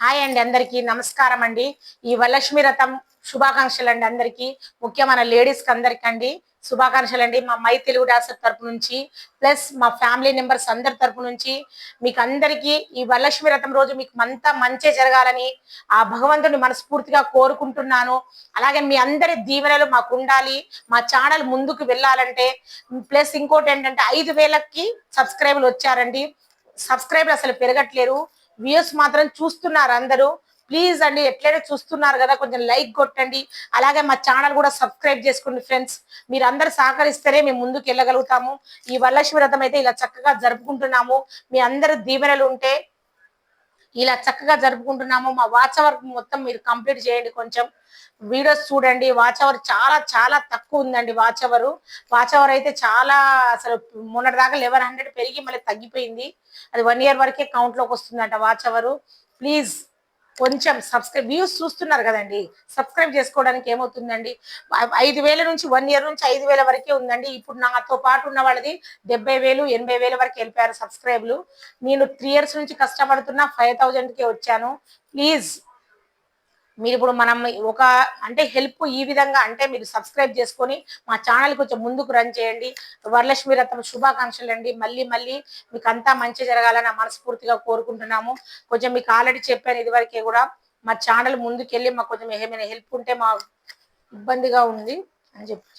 Hi అండి అందరికీ నమస్కారం అండి. ఈ వరలక్ష్మి రథం శుభాకాంక్షలు అండి అందరికీ. ముఖ్యమైన లేడీస్కి అందరికీ అండి. శుభాకాంక్షలు అండి. మా మై తెలుగు డాన్సర్ తరపు నుంచి ప్లస్ మా ఫ్యామిలీ మెంబర్స్ అందరి తరపు నుంచి మీకు అందరికీ ఈ వరలక్ష్మి రథం రోజు మీకు అంతా మంచి జరగాలని ఆ భగవంతుని మనస్ఫూర్తిగా కోరుకుంటున్నాను. అలాగే మీ అందరి దీవెనలు మాకు ఉండాలి. మా ఛానల్ ముందుకు వెళ్ళాలంటే ప్లస్ ఇంకోటి ఏంటంటే ఐదు వేలకి సబ్స్క్రైబర్లు వచ్చారండి. సబ్స్క్రైబర్ అసలు పెరగట్లేరు. వ్యూస్ మాత్రం చూస్తున్నారు అందరూ. ప్లీజ్ అండి ఎట్లయితే చూస్తున్నారు కదా కొంచెం లైక్ కొట్టండి. అలాగే మా ఛానల్ కూడా సబ్స్క్రైబ్ చేసుకోండి ఫ్రెండ్స్. మీరు అందరు సహకరిస్తేనే మేము ముందుకు వెళ్ళగలుగుతాము ఈ వరలక్ష్మి వ్రతం అయితే ఇలా చక్కగా జరుపుకుంటున్నాము. మీ అందరు దీవెనలు ఉంటే ఇలా చక్కగా జరుపుకుంటున్నాము. మా వాచ్ అవర్ మొత్తం మీరు కంప్లీట్ చేయండి కొంచెం. వీడియోస్ చూడండి. వాచ్ అవర్ చాలా చాలా తక్కువ ఉందండి వాచ్ అవర్. వాచ్ అవర్ అయితే చాలా అసలు మొన్నటి దాకా లెవెన్ హండ్రెడ్ పెరిగి మళ్ళీ తగ్గిపోయింది. అది వన్ ఇయర్ వరకే కౌంట్లోకి వస్తుందంట వాచ్ అవర్. ప్లీజ్ కొంచెం సబ్స్క్రైబ్ వ్యూస్ చూస్తున్నారు కదండి. సబ్స్క్రైబ్ చేసుకోవడానికి ఏమవుతుందండి? ఐదు వేల నుంచి వన్ ఇయర్ నుంచి ఐదు వేల వరకే ఉందండి. ఇప్పుడు నాతో పాటు ఉన్న వాళ్ళది డెబ్బై వేలు ఎనభై వేల వరకు వెళ్ళిపోయారు సబ్స్క్రైబ్లు నేను త్రీ ఇయర్స్ నుంచి కష్టపడుతున్నా ఫైవ్ థౌజండ్కే వచ్చాను. ప్లీజ్ మీరు ఇప్పుడు మనం ఒక అంటే హెల్ప్ ఈ విధంగా అంటే మీరు సబ్స్క్రైబ్ చేసుకొని మా ఛానల్ కొంచెం ముందుకు రన్ చేయండి. వరలక్ష్మి రథం శుభాకాంక్షలు అండి. మళ్ళీ మళ్ళీ మీకు అంతా మంచి జరగాలని మనస్ఫూర్తిగా కోరుకుంటున్నాము. కొంచెం మీకు ఆల్రెడీ చెప్పాను ఇదివరకే కూడా మా ఛానల్ ముందుకెళ్ళి మాకు కొంచెం ఏమైనా హెల్ప్ ఉంటే మా ఇబ్బందిగా ఉంది అని చెప్పి